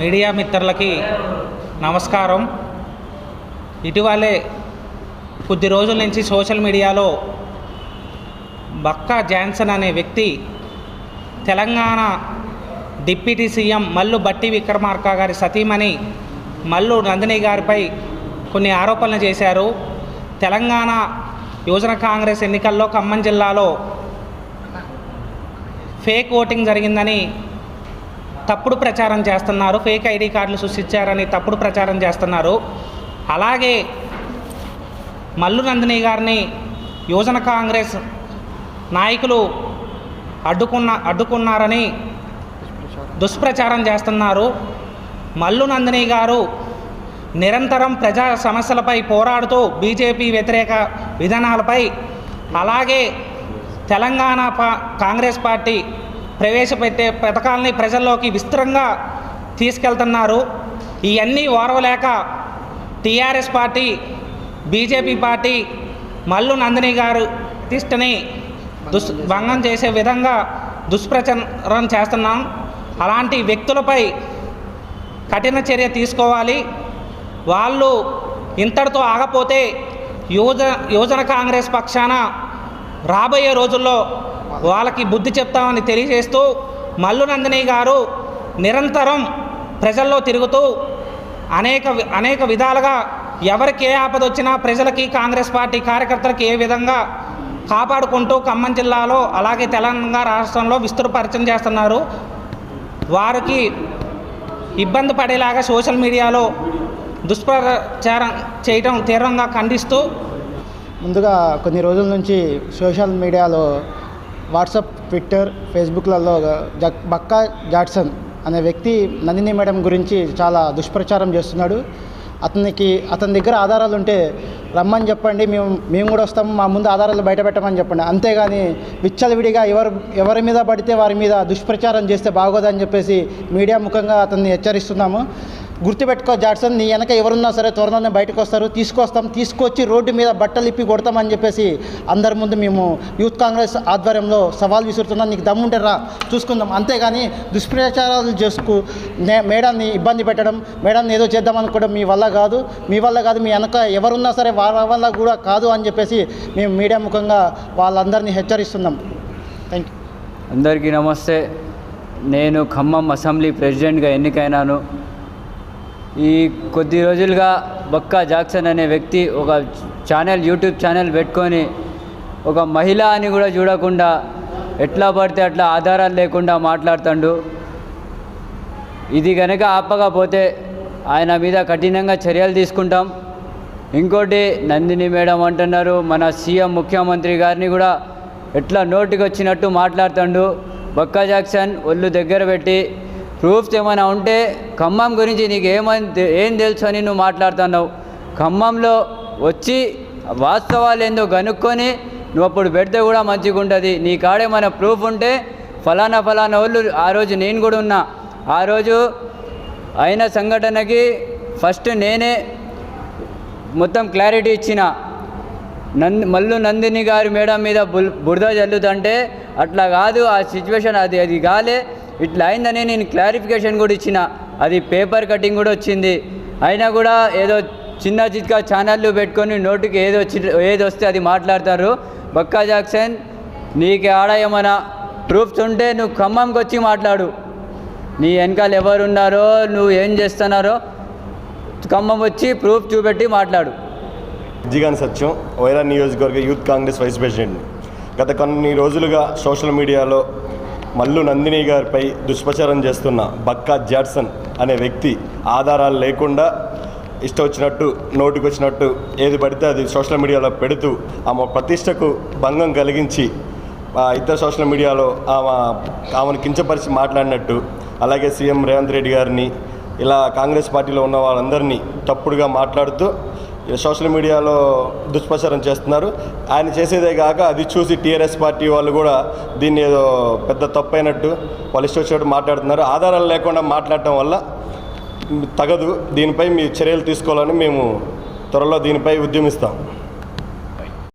Media మిత్రులకి నమస్కారం. ఇటీవలే కొద్ది రోజుల నుంచి సోషల్ మీడియాలో బక్కా జాన్సన్ అనే వ్యక్తి తెలంగాణ డిప్యూటీ సీఎం మల్లు బట్టి విక్రమార్క గారి సతీమణి మల్లు నందిని గారిపై కొన్ని ఆరోపణలు చేశారు. తెలంగాణ యువజన కాంగ్రెస్ ఎన్నికల్లో ఖమ్మం జిల్లాలో ఫేక్ ఓటింగ్ జరిగిందని తప్పుడు ప్రచారం చేస్తున్నారు ఫేక్ ఐడి కార్డులు సృష్టించారని తప్పుడు ప్రచారం చేస్తున్నారు. అలాగే మల్లు నందిని గారిని యువజన కాంగ్రెస్ నాయకులు అడ్డుకున్న అడ్డుకున్నారని దుష్ప్రచారం చేస్తున్నారు. మల్లు నందిని గారు నిరంతరం ప్రజా సమస్యలపై పోరాడుతూ బీజేపీ వ్యతిరేక విధానాలపై అలాగే తెలంగాణ పా కాంగ్రెస్ పార్టీ ప్రవేశపెట్టే పథకాలని ప్రజల్లోకి విస్తృతంగా తీసుకెళ్తున్నారు. ఇవన్నీ ఓర్వలేక TRS party BJP party Mallu Nandini గారు తిష్టని దుస్ భంగం చేసే విధంగా దుష్ప్రచారం చేస్తున్నాం. అలాంటి వ్యక్తులపై కఠిన చర్య తీసుకోవాలి. వాళ్ళు ఇంతటితో ఆగపోతే యువజ యువజన కాంగ్రెస్ పక్షాన రాబోయే రోజుల్లో వాళ్ళకి బుద్ధి చెప్తామని తెలియజేస్తూ మల్లు నందిని గారు నిరంతరం ప్రజల్లో తిరుగుతూ అనేక అనేక విధాలుగా ఎవరికి ఏ ఆపద వచ్చినా ప్రజలకి కాంగ్రెస్ పార్టీ కార్యకర్తలకి ఏ విధంగా కాపాడుకుంటూ ఖమ్మం జిల్లాలో అలాగే తెలంగాణ రాష్ట్రంలో విస్తృతపరిచయం చేస్తున్నారు. వారికి ఇబ్బంది పడేలాగా సోషల్ మీడియాలో దుష్ప్రచారం చేయడం తీవ్రంగా ఖండిస్తూ ముందుగా కొన్ని రోజుల నుంచి సోషల్ మీడియాలో వాట్సాప్ ట్విట్టర్ ఫేస్బుక్లలో జక్ బక్కా జాడ్సన్ అనే వ్యక్తి నందిని మేడం గురించి చాలా దుష్ప్రచారం చేస్తున్నాడు. అతనికి అతని దగ్గర ఆధారాలు ఉంటే రమ్మని చెప్పండి మేము మేము కూడా వస్తాము మా ముందు ఆధారాలు బయట పెట్టమని చెప్పండి. అంతేగాని విచ్చలవిడిగా ఎవరు ఎవరి మీద పడితే వారి మీద దుష్ప్రచారం చేస్తే బాగోదని చెప్పేసి మీడియా ముఖంగా అతన్ని హెచ్చరిస్తున్నాము. గుర్తుపెట్టుకో జాడ్సన్ నీ వెనక ఎవరున్నా సరే త్వరలోనే బయటకు వస్తారు. తీసుకొస్తాం తీసుకొచ్చి రోడ్డు మీద బట్టలు ఇప్పి కొడతామని చెప్పేసి అందరి ముందు మేము యూత్ కాంగ్రెస్ ఆధ్వర్యంలో సవాల్ విసురుతున్నాం. నీకు దమ్ముంటే రా చూసుకుందాం. అంతేగాని దుష్ప్రచారాలు చేసుకు నే- మేడాన్ని ఇబ్బంది పెట్టడం మేడాన్ని ఏదో చేద్దాం అనుకోవడం మీ వల్ల కాదు. మీ వల్ల కాదు మీ వెనక ఎవరున్నా సరే వాళ్ళ వల్ల కూడా కాదు అని చెప్పేసి మేము మీడియా ముఖంగా వాళ్ళందరినీ హెచ్చరిస్తున్నాం. థ్యాంక్ యూ అందరికీ నమస్తే. నేను ఖమ్మం అసెంబ్లీ ప్రెసిడెంట్గా ఎన్నికైనాను. ఈ కొద్ది రోజులుగా బక్కా జాక్సన్ అనే వ్యక్తి ఒక ఛానల్ యూట్యూబ్ ఛానల్ పెట్టుకొని ఒక మహిళ అని కూడా చూడకుండా ఎట్లా పడితే అట్లా ఆధారాలు లేకుండా మాట్లాడుతాడు. ఇది కనుక ఆపకపోతే ఆయన మీద కఠినంగా చర్యలు తీసుకుంటాం. ఇంకోటి నందిని మేడం అంటున్నారు మన సీఎం ముఖ్యమంత్రి గారిని కూడా ఎట్లా నోటికి వచ్చినట్టు మాట్లాడుతాడు. బక్కా జాక్సన్ ఒళ్ళు దగ్గర పెట్టి ప్రూఫ్స్ ఏమైనా ఉంటే ఖమ్మం గురించి నీకు ఏమని ఏం తెలుసు అని నువ్వు మాట్లాడుతున్నావు. ఖమ్మంలో వచ్చి వాస్తవాలు ఏందో కనుక్కొని నువ్వు అప్పుడు పెడితే కూడా మంచిగా ఉంటుంది. నీ కాడేమైనా ప్రూఫ్ ఉంటే ఫలానా ఫలానా వాళ్ళు ఆ రోజు నేను కూడా ఉన్నా. ఆ రోజు అయిన సంఘటనకి ఫస్ట్ నేనే మొత్తం క్లారిటీ ఇచ్చిన. నంది మల్లు నందిని గారి మేడం మీద బుల్ బురద జల్లుతుంటే అట్లా కాదు ఆ సిచ్యువేషన్ అది అది కాలే. ఇట్లా అయిందని నేను క్లారిఫికేషన్ కూడా ఇచ్చిన. అది పేపర్ కటింగ్ కూడా వచ్చింది. అయినా కూడా ఏదో చిన్న చిత్కా ఛానళ్ళు పెట్టుకొని నోటికి ఏది వచ్చి ఏది వస్తే అది మాట్లాడతారు. బక్కా జాక్సన్ నీకు ఆడ ఏమైనా ప్రూఫ్స్ ఉంటే నువ్వు ఖమ్మంకి వచ్చి మాట్లాడు. నీ వెనకాల ఎవరున్నారో నువ్వు ఏం చేస్తున్నారో ఖమ్మం వచ్చి ప్రూఫ్ చూపెట్టి మాట్లాడు. జిగాన్ సత్యం వైరా నియోజకవర్గ యూత్ కాంగ్రెస్ వైస్ ప్రెసిడెంట్. గత కొన్ని రోజులుగా సోషల్ మీడియాలో మల్లు నందిని గారిపై దుష్ప్రచారం చేస్తున్న బక్కా జాడ్సన్ అనే వ్యక్తి ఆధారాలు లేకుండా ఇష్టం వచ్చినట్టు నోటికి వచ్చినట్టు ఏది పడితే అది సోషల్ మీడియాలో పెడుతూ ఆమె ప్రతిష్టకు భంగం కలిగించి ఇతర సోషల్ మీడియాలో ఆమె ఆమెను కించపరిచి మాట్లాడినట్టు అలాగే సీఎం రేవంత్ రెడ్డి గారిని ఇలా కాంగ్రెస్ పార్టీలో ఉన్న వాళ్ళందరినీ తప్పుడుగా మాట్లాడుతూ సోషల్ మీడియాలో దుష్ప్రచారం చేస్తున్నారు. ఆయన చేసేదే కాక అది చూసి టీఆర్ఎస్ పార్టీ వాళ్ళు కూడా దీన్ని ఏదో పెద్ద తప్పైనట్టు వాళ్ళు ఇష్టం మాట్లాడుతున్నారు. ఆధారాలు లేకుండా మాట్లాడటం వల్ల తగదు. దీనిపై మీ చర్యలు తీసుకోవాలని మేము త్వరలో దీనిపై ఉద్యమిస్తాం.